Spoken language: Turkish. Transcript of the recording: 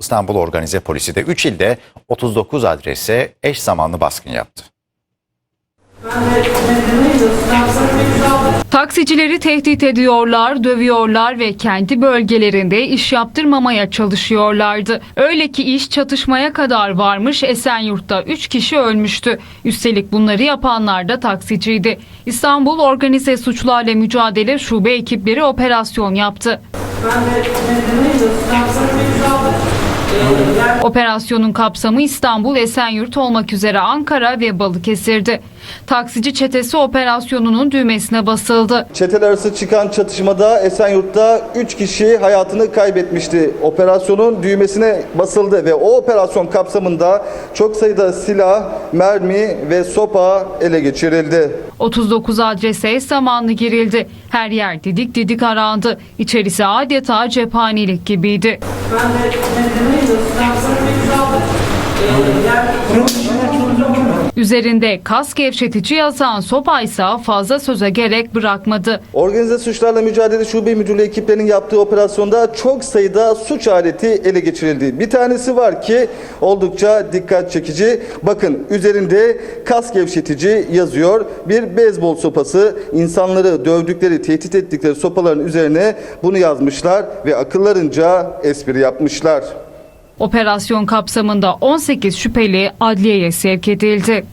İstanbul Organize Polisi de 3 ilde 39 adrese eş zamanlı baskın yaptı. Taksicileri tehdit ediyorlar, dövüyorlar ve kendi bölgelerinde iş yaptırmamaya çalışıyorlardı. Öyle ki iş çatışmaya kadar varmış Esenyurt'ta 3 kişi ölmüştü. Üstelik bunları yapanlar da taksiciydi. İstanbul Organize Suçlarla Mücadele Şube ekipleri operasyon yaptı. Operasyonun kapsamı İstanbul, Esenyurt olmak üzere Ankara ve Balıkesir'di. Taksici çetesi operasyonunun düğmesine basıldı. Çeteler arası çıkan çatışmada Esenyurt'ta 3 kişi hayatını kaybetmişti. Operasyonun düğmesine basıldı ve o operasyon kapsamında çok sayıda silah, mermi ve sopa ele geçirildi. 39 adrese eş zamanlı girildi. Her yer didik didik arandı. İçerisi adeta cephanelik gibiydi. Üzerinde kas gevşetici yazan sopa ise fazla söze gerek bırakmadı. Organize suçlarla mücadele şube müdürlüğü ekiplerinin yaptığı operasyonda çok sayıda suç aleti ele geçirildi. Bir tanesi var ki oldukça dikkat çekici. Bakın üzerinde kas gevşetici yazıyor. Bir beyzbol sopası insanları dövdükleri, tehdit ettikleri sopaların üzerine bunu yazmışlar ve akıllarınca espri yapmışlar. Operasyon kapsamında 18 şüpheli adliyeye sevk edildi.